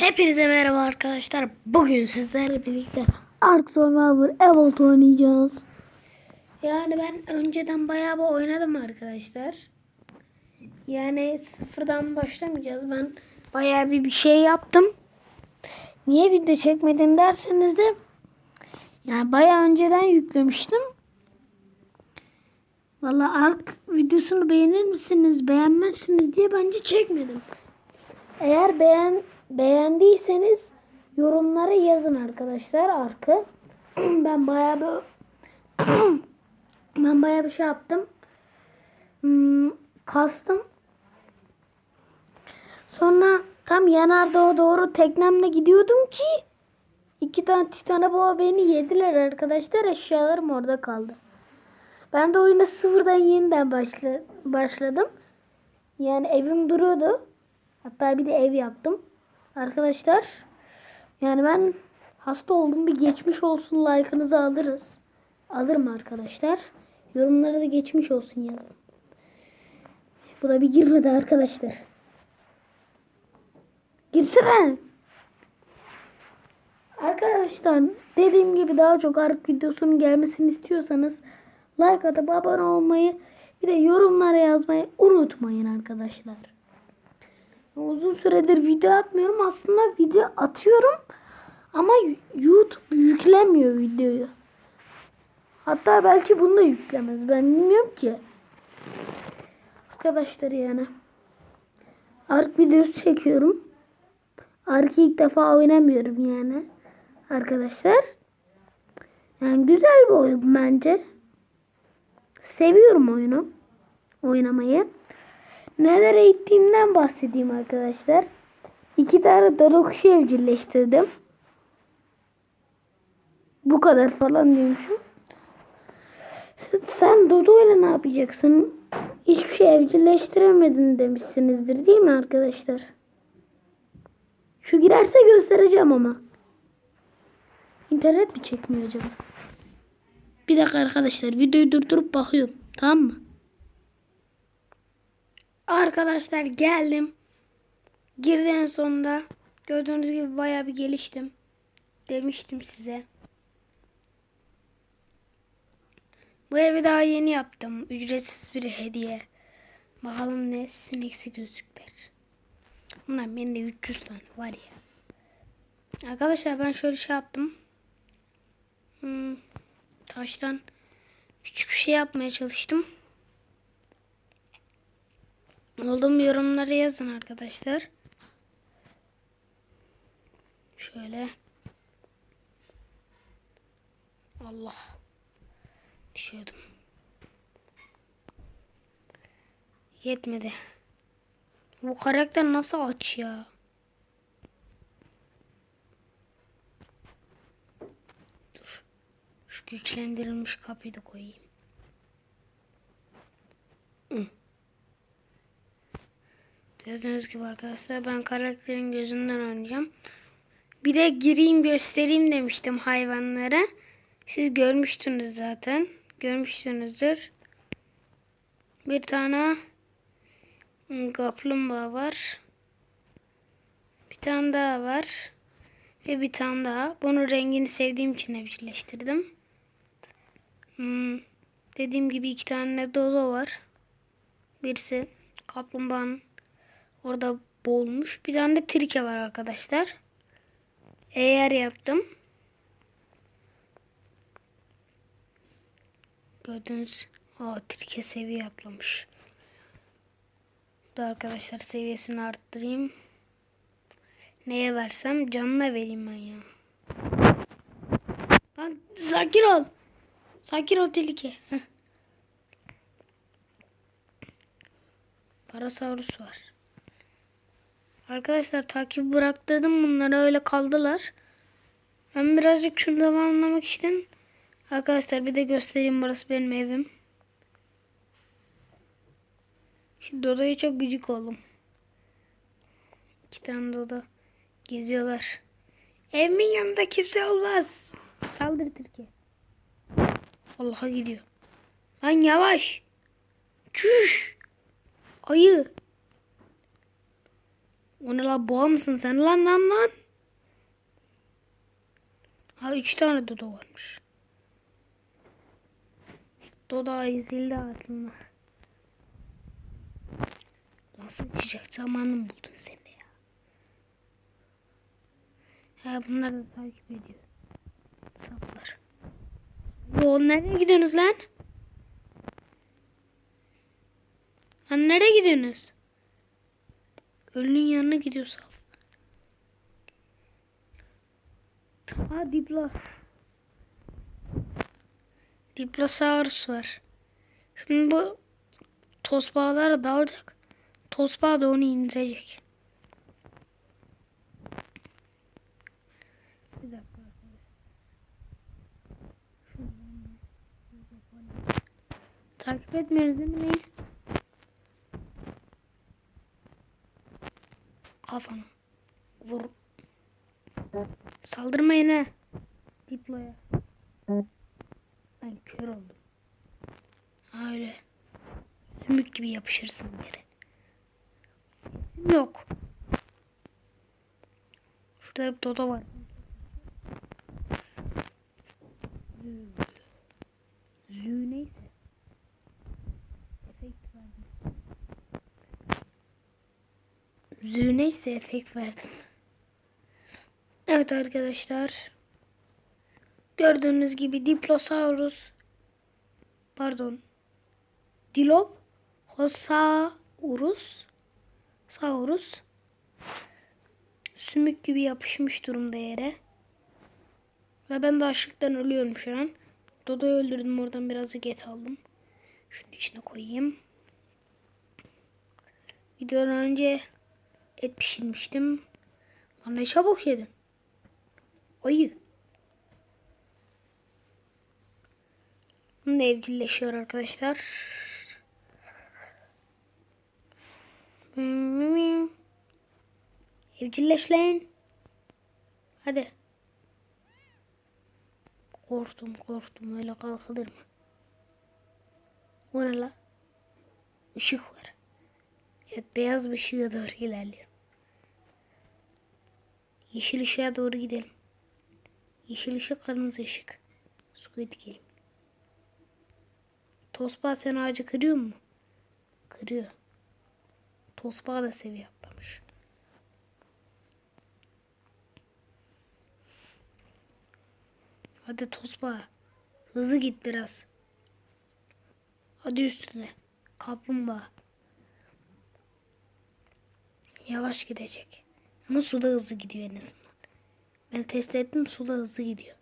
Hepinize merhaba arkadaşlar. Bugün sizlerle birlikte Ark Survivor Evolve oynayacağız. Yani ben önceden bayağı bir oynadım arkadaşlar. Yani sıfırdan başlamayacağız. Ben bayağı bir bir şey yaptım. Niye video çekmedin derseniz de yani bayağı önceden yüklemiştim. Valla Ark videosunu beğenir misiniz, beğenmezsiniz diye bence çekmedim. Eğer beğen beğendiyseniz yorumlara yazın arkadaşlar arkı. ben bayağı bir ben bayağı bir şey yaptım. Hmm, kastım. Sonra tam yanardağa doğru teknemle gidiyordum ki iki tane titana baba beni yediler arkadaşlar. Eşyalarım orada kaldı. Ben de oyuna sıfırdan yeniden başla, başladım. Yani evim duruyordu. Hatta bir de ev yaptım. Arkadaşlar yani ben hasta oldum bir geçmiş olsun like'ınızı alırız. Alırım arkadaşlar. Yorumlara da geçmiş olsun yazın. Bu da bir girmedi arkadaşlar. Girsene. Arkadaşlar dediğim gibi daha çok Ark videosunun gelmesini istiyorsanız like atıp abone olmayı bir de yorumlara yazmayı unutmayın arkadaşlar. Uzun süredir video atmıyorum. Aslında video atıyorum ama YouTube yüklemiyor videoyu. Hatta belki bunu da yüklemez. Ben bilmiyorum ki. Arkadaşlar yani. Ark videosu çekiyorum. Ark'ı ilk defa oynamıyorum yani. Arkadaşlar. Yani güzel bir oyun bence. Seviyorum oyunu. Oynamayı. Nelere gittiğimden bahsedeyim arkadaşlar. İki tane dodo kuşu evcilleştirdim. Bu kadar falan diyormuşum. Sen dodo ile ne yapacaksın? Hiçbir şey evcilleştiremedin demişsinizdir değil mi arkadaşlar? Şu girerse göstereceğim ama. İnternet mi çekmiyor acaba? Bir dakika arkadaşlar videoyu durdurup bakıyorum. Tamam mı? Arkadaşlar geldim. Girdi en sonunda. Gördüğünüz gibi bayağı bir geliştim. Demiştim size. Bu evi daha yeni yaptım. Ücretsiz bir hediye. Bakalım ne sineksi gözlükler. Bunlar bende 300 tane var ya. Arkadaşlar ben şöyle şey yaptım. Hmm, taştan küçük bir şey yapmaya çalıştım. Olduğum yorumlara yazın arkadaşlar. Şöyle. Allah. Düşüyordum. Yetmedi. Bu karakter nasıl aç ya? Dur. Şu güçlendirilmiş kapıyı da koyayım. Gördüğünüz gibi arkadaşlar ben karakterin gözünden oynayacağım. Bir de gireyim göstereyim demiştim hayvanlara. Siz görmüştünüz zaten. Görmüşsünüzdür. Bir tane hmm, kaplumbağa var. Bir tane daha var. Ve bir tane daha. Bunun rengini sevdiğim için evcilleştirdim. Hmm, dediğim gibi iki tane dodo var. Birisi kaplumbağanın Orada boğulmuş. Bir tane de trike var arkadaşlar. Eğer yaptım. Gördüğünüz Aa, trike seviye atlamış. Da arkadaşlar seviyesini arttırayım. Neye versem canına vereyim ben ya. Lan sakin ol. Sakin ol tehlike. Parasaurus var. Arkadaşlar takip bıraktırdım bunları öyle kaldılar. Ben birazcık şunu tamamlamak için arkadaşlar bir de göstereyim burası benim evim. Şu Dodo'ya çok gıcık oldum. İki tane Dodo geziyorlar. Evimin yanında kimse olmaz. Saldır Türkiye. Allah'a gidiyor. Lan yavaş. Çüş. Ayı. O ne la boğa mısın sen lan lan lan. Ha üç tane dodo varmış. Dodo ezildi aslında. Nasıl çıkacak zamanım buldun sen de ya. Ha bunlar da takip ediyor. Saplar. Bu nereye gidiyorsunuz lan? Lan nereye gidiyorsunuz? Ölünün yanına gidiyor saf. Ha diplo. Diplosaurus var. Şimdi bu tosbağalara dalacak. Tosbağa da onu indirecek. Bir dakika Takip etmiyoruz değil mi? Kafana. Vur. Saldırmayın ha. Diploya. Ben kör oldum. Öyle. Sümük gibi yapışırsın yere. Yok. Şurada bir doda var. Zü. Zü neyse. Efekt verdim. Zü neyse efekt verdim. Evet arkadaşlar. Gördüğünüz gibi Diplosaurus pardon Dilop Hosaurus Saurus sümük gibi yapışmış durumda yere. Ve ben de açlıktan ölüyorum şu an. Dodo'yu öldürdüm oradan birazcık et aldım. Şunun içine koyayım. Videodan önce et pişirmiştim. Lan ne çabuk yedin. Ayı. Bunu evcilleşiyor arkadaşlar. Evcilleş lan. Hadi. Korktum korktum öyle kalkılır mı? O ne la? Işık var. Evet beyaz bir ışığa doğru ilerliyor. Yeşil ışığa doğru gidelim. Yeşil ışık kırmızı ışık. Squid Game. Tosba sen ağacı kırıyor mu? Kırıyor. Tosba da seviye atlamış. Hadi Tosba. Hızlı git biraz. Hadi üstüne. Kaplumbağa. Yavaş gidecek. Ama suda hızlı gidiyor en azından. Ben test ettim suda hızlı gidiyor.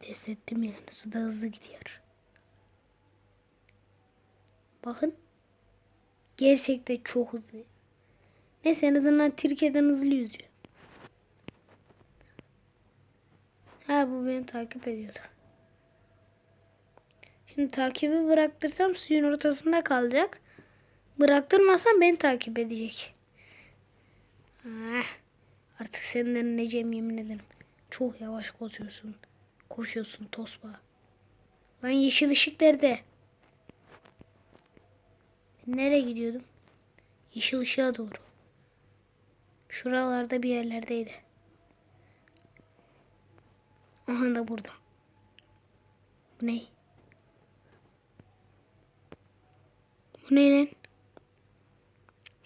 Test ettim yani suda hızlı gidiyor. Bakın. Gerçekten çok hızlı. Neyse en azından Türkiye'den hızlı yüzüyor. Ha bu beni takip ediyordu. Şimdi takibi bıraktırsam suyun ortasında kalacak. Bıraktırmasam beni takip edecek. Ah, artık senden necem yemin ederim. Çok yavaş koşuyorsun. Koşuyorsun tosba. Lan yeşil ışık nerede? Nereye gidiyordum? Yeşil ışığa doğru. Şuralarda bir yerlerdeydi. Aha da burada. Bu ne? Bu ne lan?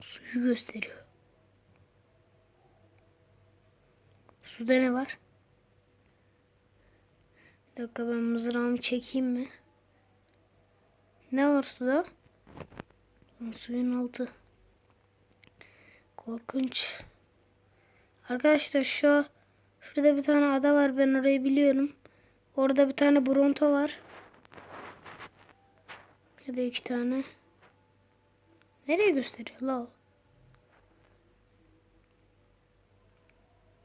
Suyu gösteriyor. Suda ne var? Bir dakika ben mızrağımı çekeyim mi? Ne var suda? Lan suyun altı. Korkunç. Arkadaşlar şu şurada bir tane ada var ben orayı biliyorum. Orada bir tane bronto var. Ya da iki tane. Nereye gösteriyor la?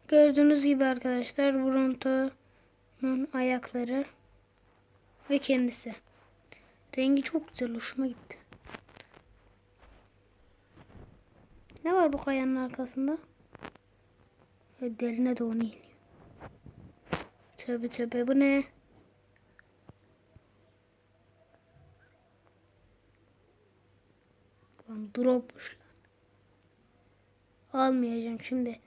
Gördüğünüz gibi arkadaşlar Bronto'nun ayakları ve kendisi. Rengi çok güzel hoşuma gitti. Ne var bu kayanın arkasında? Ve derine doğru iniyor. Tövbe tövbe bu ne? Lan dropmuş lan. Almayacağım şimdi.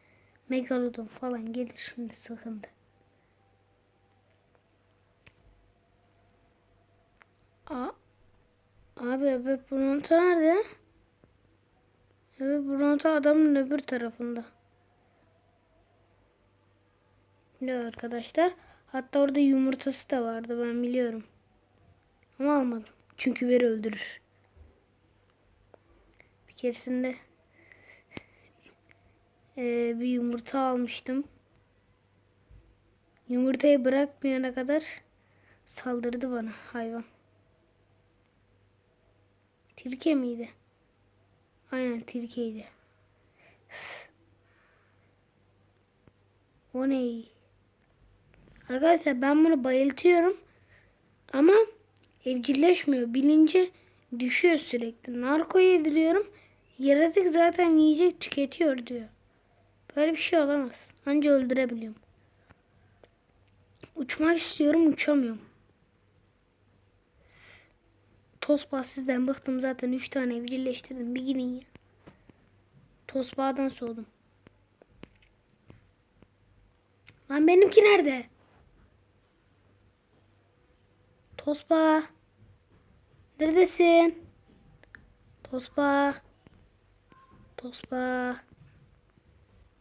Megalodon falan gelir şimdi sıkıntı. Aa, abi öbür Bronto nerede? Öbür Bronto adamın öbür tarafında. Ne arkadaşlar? Hatta orada yumurtası da vardı ben biliyorum. Ama almadım. Çünkü beni öldürür. Bir keresinde eee, bir yumurta almıştım. Yumurtayı bırakmayana kadar saldırdı bana hayvan. Tilke miydi? Aynen tilkeydi. Sıs. O ne? Arkadaşlar ben bunu bayıltıyorum. Ama evcilleşmiyor. Bilinci düşüyor sürekli. Narko yediriyorum. Yaratık zaten yiyecek tüketiyor diyor. Böyle bir şey olamaz. Anca öldürebiliyorum. Uçmak istiyorum uçamıyorum. Tosba sizden bıktım zaten 3 tane evcilleştirdim. Bir gidin ya. Tosba'dan soğudum. Lan benimki nerede? Tosba. Neredesin? Tosba. Tosba.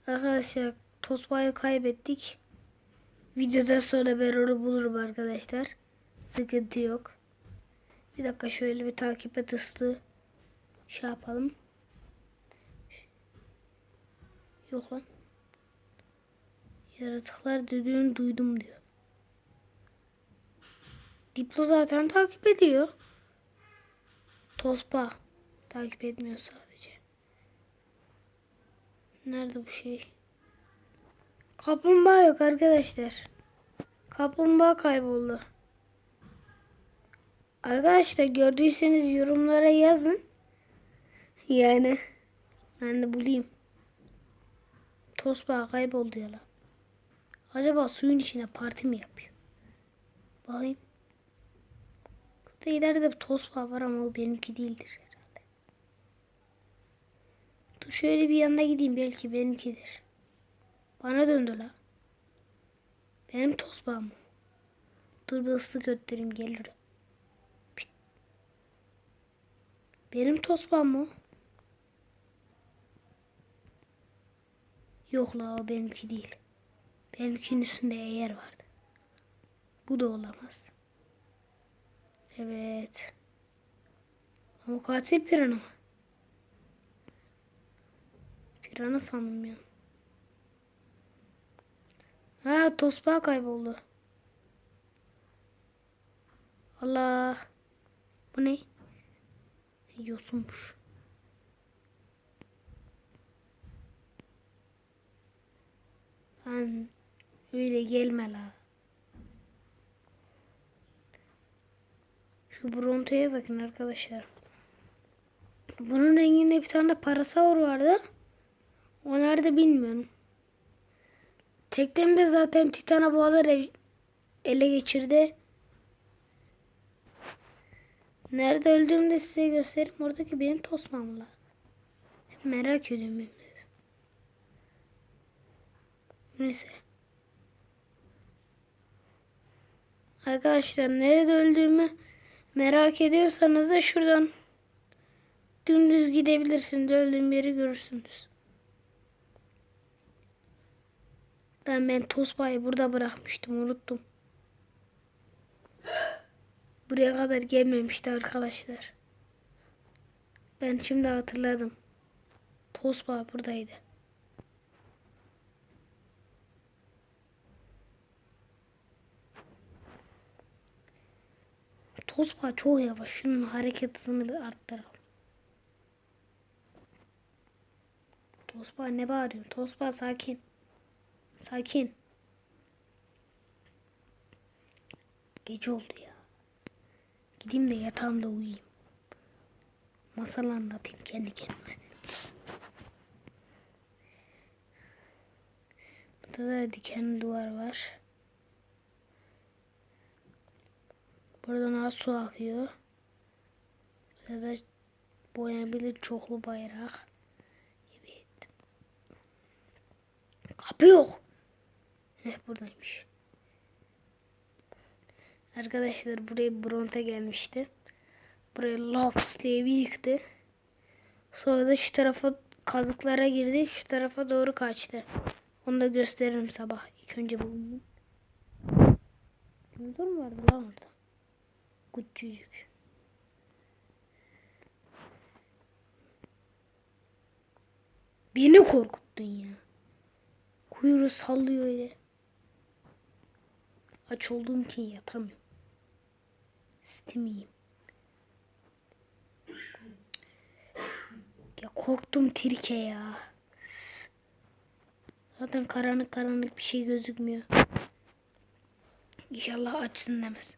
Arkadaşlar Tosba'yı kaybettik. Videodan sonra ben onu bulurum arkadaşlar. Sıkıntı yok. Bir dakika şöyle bir takip et hızlı. Şey yapalım. Yok lan. Yaratıklar düdüğünü duydum diyor. Diplo zaten takip ediyor. Tospa takip etmiyor sadece. Nerede bu şey? Kaplumbağa yok arkadaşlar. Kaplumbağa kayboldu. Arkadaşlar gördüyseniz yorumlara yazın. Yani ben de bulayım. Tosbağa kayboldu ya lan. Acaba suyun içine parti mi yapıyor? Bakayım. Burada ileride bir tosbağa var ama o benimki değildir şöyle bir yanına gideyim belki benimkidir. Bana döndü la. Benim tosbağım mı? Dur bir ıslık öttüreyim gelirim. Pişt. Benim tosbağım mı? Yok la o benimki değil. Benimkinin üstünde eğer vardı. Bu da olamaz. Evet. Ama katil pirana mı? Pirana sandım ya. Ha tosbağa kayboldu. Allah. Bu ne? Yosunmuş. Lan öyle gelme la. Şu Bronto'ya bakın arkadaşlar. Bunun renginde bir tane de parasaur vardı. O nerede bilmiyorum. Teknemde zaten Titana boğalar ev- ele geçirdi. Nerede öldüğümü de size göstereyim. Oradaki benim tosmamla. Hep merak ediyorum de. Neyse. Arkadaşlar nerede öldüğümü merak ediyorsanız da şuradan dümdüz gidebilirsiniz. Öldüğüm yeri görürsünüz. Ben ben Tosba'yı burada bırakmıştım. Unuttum. Buraya kadar gelmemişti arkadaşlar. Ben şimdi hatırladım. Tosba buradaydı. Tosba çok yavaş. Şunun hareket hızını bir arttıralım. Tosba ne bağırıyorsun? Tosba sakin. Sakin. Gece oldu ya. Gideyim de yatağımda uyuyayım. Masal anlatayım kendi kendime. Burada da dikenli duvar var. Buradan az su akıyor. Burada da boyanabilir çoklu bayrak. Evet. Kapı yok. Heh buradaymış. Arkadaşlar buraya Bronte gelmişti. Buraya Lops diye bir yıktı. Sonra da şu tarafa kazıklara girdi. Şu tarafa doğru kaçtı. Onu da gösteririm sabah. İlk önce bu. Motor mu vardı lan orada? Küçücük. Beni korkuttun ya. Kuyruğu sallıyor öyle. Aç olduğum için yatamıyorum. Steam'iyim. Ya korktum Tirke ya. Zaten karanlık karanlık bir şey gözükmüyor. İnşallah açsın demez.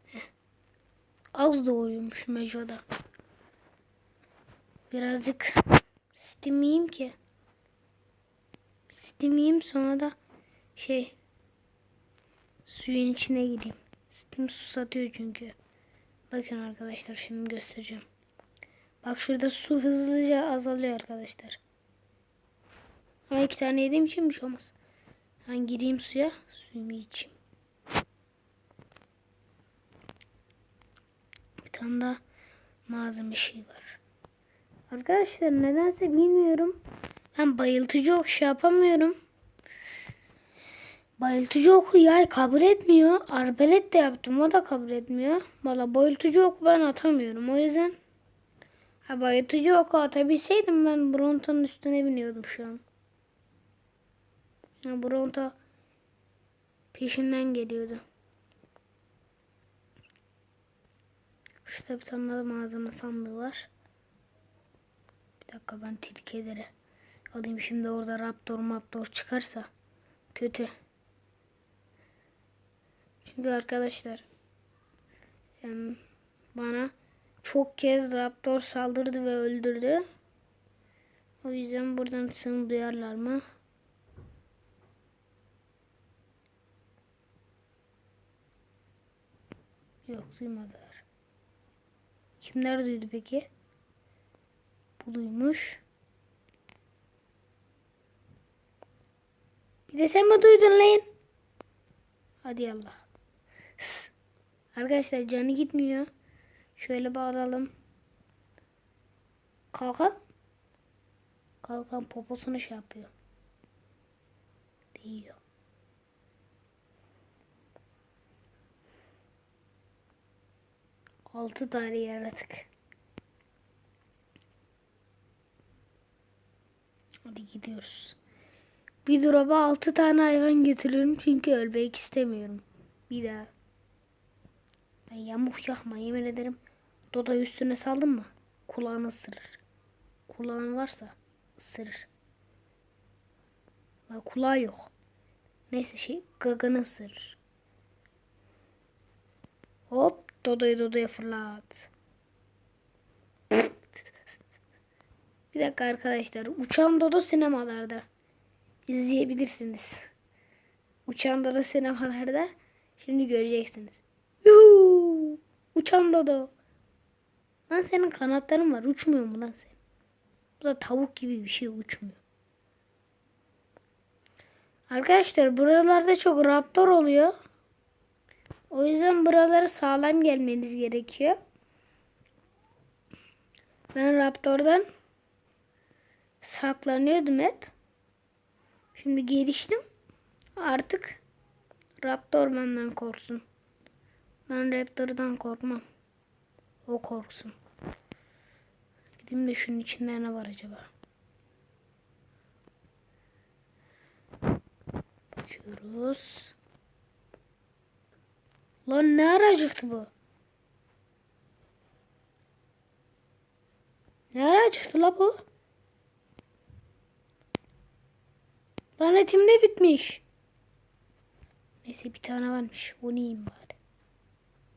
Az doğruyormuş Mejo'da. Birazcık Steam'iyim ki. Steam'iyim sonra da şey suyun içine gideyim. Steam su satıyor çünkü. Bakın arkadaşlar şimdi göstereceğim. Bak şurada su hızlıca azalıyor arkadaşlar. Ama iki tane yediğim için bir şey olmaz. Ben gireyim suya. Suyumu içeyim. Bir tane daha malzeme şey var. Arkadaşlar nedense bilmiyorum. Ben bayıltıcı ok şey yapamıyorum. Bayıltıcı oku yay kabul etmiyor. Arbelet de yaptım o da kabul etmiyor. Valla bayıltıcı oku ben atamıyorum. O yüzden ha, bayıltıcı oku atabilseydim ben Bronto'nun üstüne biniyordum şu an. Ya Bronto peşinden geliyordu. Şurada bir tane malzeme sandığı var. Bir dakika ben tilkeleri alayım şimdi orada raptor maptor çıkarsa kötü. Çünkü arkadaşlar bana çok kez raptor saldırdı ve öldürdü. O yüzden buradan sığın duyarlar mı? Yok duymadılar. Kimler duydu peki? Bu duymuş. Bir de sen mi duydun lan? Hadi Allah. Arkadaşlar canı gitmiyor. Şöyle bağlayalım. Kalkan. Kalkan poposunu şey yapıyor. Değiyor. Altı tane yaratık. Hadi gidiyoruz. Bir drop'a altı tane hayvan getiriyorum çünkü ölmek istemiyorum. Bir daha. Ben yamuk yakma yemin ederim. Doda üstüne saldın mı? Kulağını ısırır. Kulağın varsa ısırır. La kulağı yok. Neyse şey gaganı ısırır. Hop Dodo'yu Dodo'ya fırlat. Bir dakika arkadaşlar. Uçan Dodo sinemalarda. izleyebilirsiniz. Uçan Dodo sinemalarda. Şimdi göreceksiniz. Uçan Dodo. Lan senin kanatların var. Uçmuyor mu lan sen? Bu da tavuk gibi bir şey uçmuyor. Arkadaşlar buralarda çok raptor oluyor. O yüzden buralara sağlam gelmeniz gerekiyor. Ben Raptor'dan saklanıyordum hep. Şimdi geliştim. Artık Raptor benden korksun. Ben Raptor'dan korkmam. O korksun. Gideyim de şunun içinde ne var acaba? Bakıyoruz. Lan ne ara acıktı bu? Ne ara acıktı la bu? Lan etim de bitmiş. Neyse bir tane varmış. Onu yiyeyim bari.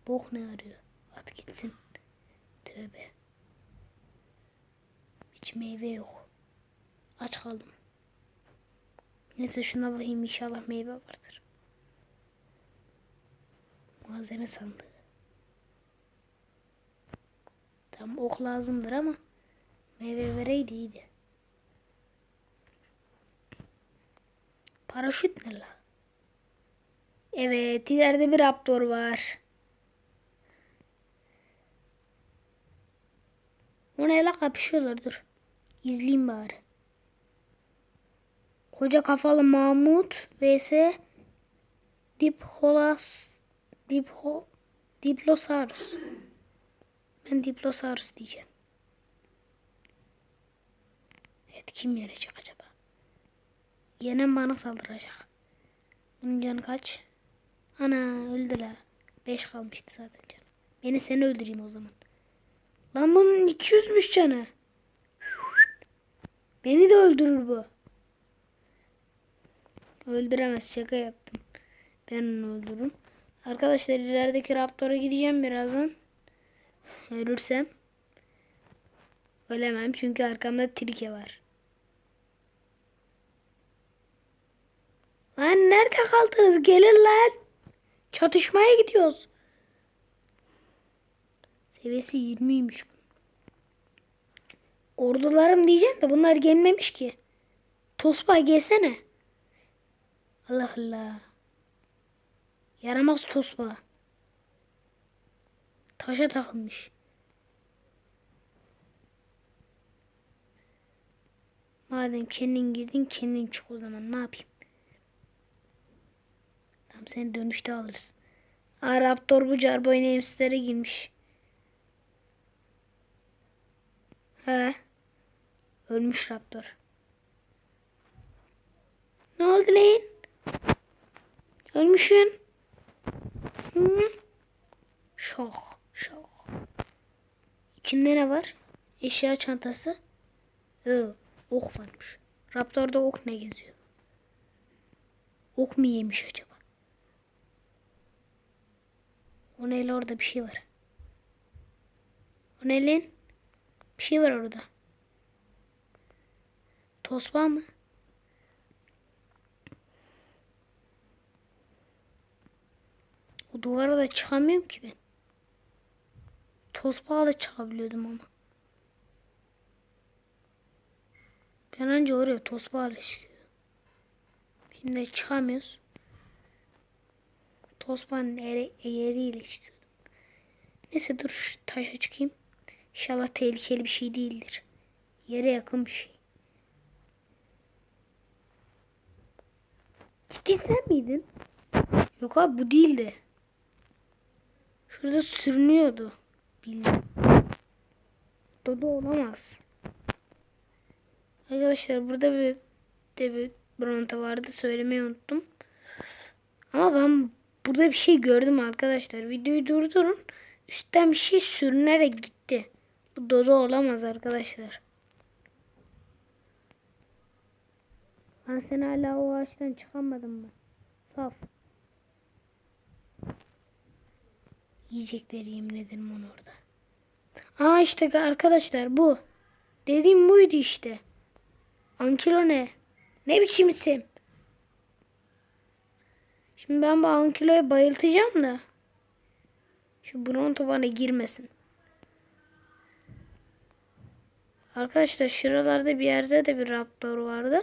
Bok ne arıyor? At gitsin. Tövbe. Hiç meyve yok. Aç kaldım. Neyse şuna bakayım inşallah meyve vardır. Malzeme sandığı. Tam ok lazımdır ama meyve vereydi iyiydi. Paraşüt ne la? Evet ileride bir raptor var. O ne la kapışıyorlar dur. İzleyeyim bari. Koca kafalı Mahmut vs Dipholas Dipho Diplosaurus. Ben Diplosaurus diyeceğim. Evet kim yenecek acaba? Yenen bana saldıracak. Bunun canı kaç? Ana öldü la. 5 kalmıştı zaten canı. Beni seni öldüreyim o zaman. Lan bunun 200'müş canı. Beni de öldürür bu. Öldüremez şaka yaptım. Ben onu öldürürüm. Arkadaşlar ilerideki raptora gideceğim birazdan. Ölürsem. Ölemem çünkü arkamda trike var. Lan nerede kaldınız? Gelin lan. Çatışmaya gidiyoruz. Seviyesi 20'ymiş. Ordularım diyeceğim de bunlar gelmemiş ki. Tospa gelsene. Allah Allah. Yaramaz tospa. Taşa takılmış. Madem kendin girdin kendin çık o zaman ne yapayım? Tamam seni dönüşte alırız. Aa, Raptor bu Carboy Names'lere girmiş. He. Ölmüş Raptor. Ne oldu lan? Ölmüşsün. Hı? Şok. Şok. İçinde ne var? Eşya çantası. Ee, ok varmış. Raptor'da ok ne geziyor? Ok mu yemiş acaba? O neyle orada bir şey var. O ne? Bir şey var orada. Tosba mı? O duvara da çıkamıyorum ki ben. Tosbağla çıkabiliyordum ama. Ben önce oraya tosbağla çıkıyordum. Şimdi çıkamıyoruz. Tosbağın ere, yeriyle çıkıyordum. Neyse dur şu taşa çıkayım. İnşallah tehlikeli bir şey değildir. Yere yakın bir şey. Ciddi sen miydin? Yok abi bu değildi. Şurada sürünüyordu. Bildim. Dodo olamaz. Arkadaşlar burada bir de bir bronta vardı. Söylemeyi unuttum. Ama ben burada bir şey gördüm arkadaşlar. Videoyu durdurun. Üstten bir şey sürünerek gitti. Bu Dodo olamaz arkadaşlar. Ben sen hala o ağaçtan çıkamadın mı? Saf. Yiyecekleri yemin onu orada. Aa işte arkadaşlar bu. Dediğim buydu işte. Ankilo ne? Ne biçim isim? Şimdi ben bu Ankilo'ya bayıltacağım da. Şu Bronto bana girmesin. Arkadaşlar şuralarda bir yerde de bir Raptor vardı.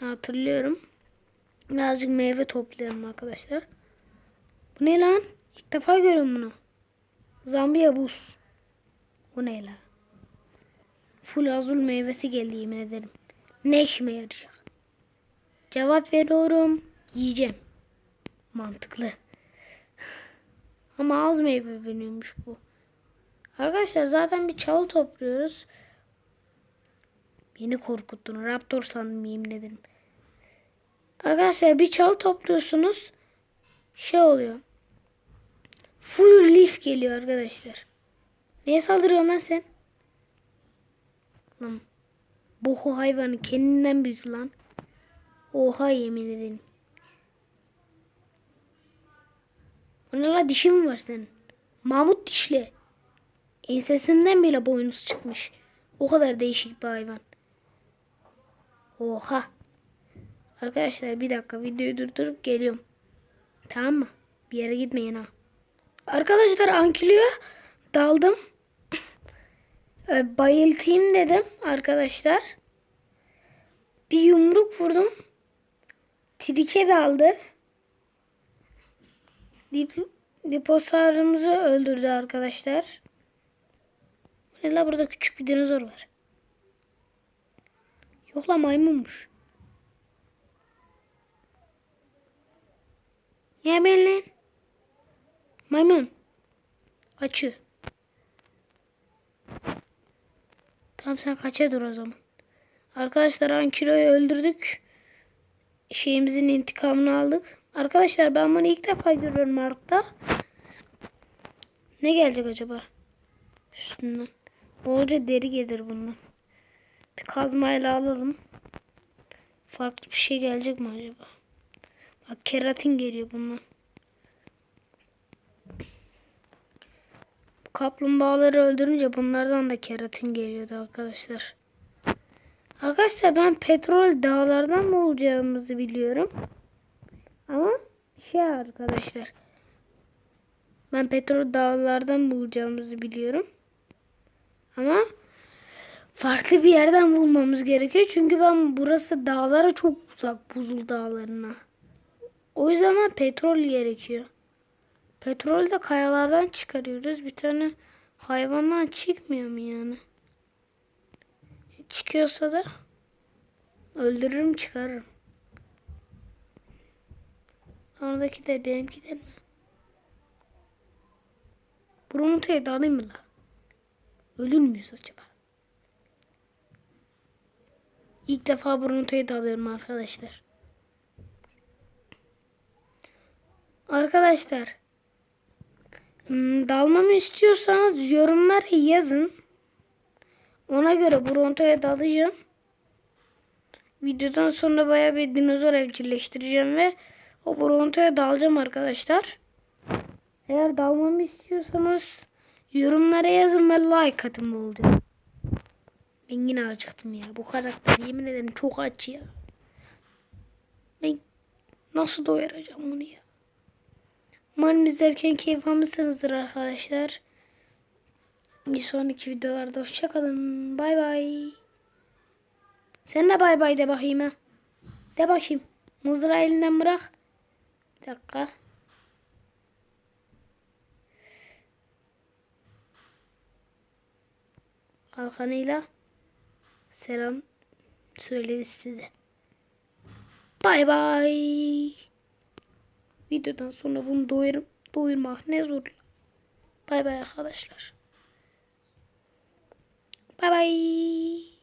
Hatırlıyorum. Birazcık meyve toplayalım arkadaşlar. Bu ne lan? İlk defa görüyorum bunu. Zambiya buz. Bu ne lan? Full azul meyvesi geldi yemin ederim. Ne işime yarayacak? Cevap veriyorum. Yiyeceğim. Mantıklı. Ama az meyve veriyormuş bu. Arkadaşlar zaten bir çalı topluyoruz. Beni korkuttun. Raptor sandım yemin ederim. Arkadaşlar bir çalı topluyorsunuz. Şey oluyor. Full leaf geliyor arkadaşlar. Neye saldırıyorsun lan sen? Lan. Boku hayvanı kendinden büyük lan. Oha yemin ederim. O ne la dişi mi var senin? Mahmut dişli. Ensesinden bile boynuz çıkmış. O kadar değişik bir hayvan. Oha. Arkadaşlar bir dakika videoyu durdurup geliyorum. Tamam mı? Bir yere gitmeyin ha. Arkadaşlar Ankilo'ya daldım. Bayıltayım dedim arkadaşlar. Bir yumruk vurdum. Trike daldı. Dip, diposarımızı öldürdü arkadaşlar. Ne la burada küçük bir dinozor var. Yok la maymunmuş. Ya ben lan. Maymun. Açı. Tamam sen kaça dur o zaman. Arkadaşlar Ankilo'yu öldürdük. Şeyimizin intikamını aldık. Arkadaşlar ben bunu ilk defa görüyorum Ark'ta. Ne gelecek acaba? Üstünden. Bolca deri gelir bundan. Bir kazmayla alalım. Farklı bir şey gelecek mi acaba? Bak keratin geliyor bundan. Kaplumbağaları öldürünce bunlardan da keratin geliyordu arkadaşlar. Arkadaşlar ben petrol dağlardan bulacağımızı biliyorum. Ama şey arkadaşlar. Ben petrol dağlardan bulacağımızı biliyorum. Ama farklı bir yerden bulmamız gerekiyor. Çünkü ben burası dağlara çok uzak buzul dağlarına. O yüzden petrol gerekiyor. Petrol de kayalardan çıkarıyoruz. Bir tane hayvandan çıkmıyor mu yani? Çıkıyorsa da öldürürüm çıkarırım. Oradaki de benimki de mi? Bronto'ya da alayım mı la? Ölür müyüz acaba? İlk defa Bronto'ya da alıyorum arkadaşlar. Arkadaşlar hmm, dalmamı istiyorsanız yorumlara yazın. Ona göre Bronto'ya dalacağım. Videodan sonra baya bir dinozor evcilleştireceğim ve o Bronto'ya dalacağım arkadaşlar. Eğer dalmamı istiyorsanız yorumlara yazın ve like atın bolca. Ben yine acıktım ya. Bu karakter yemin ederim çok aç ya. Ben nasıl doyuracağım bunu ya? Umarım izlerken keyif almışsınızdır arkadaşlar. Bir sonraki videolarda hoşçakalın. Bay bay. Sen de bay bay de bakayım ha. De bakayım. Mızrağı elinden bırak. Bir dakika. Kalkanıyla selam söyledi size. Bay bay. Videodan sonra bunu doyurum, doyurmak ne zor. Bay bay arkadaşlar. Bay bay.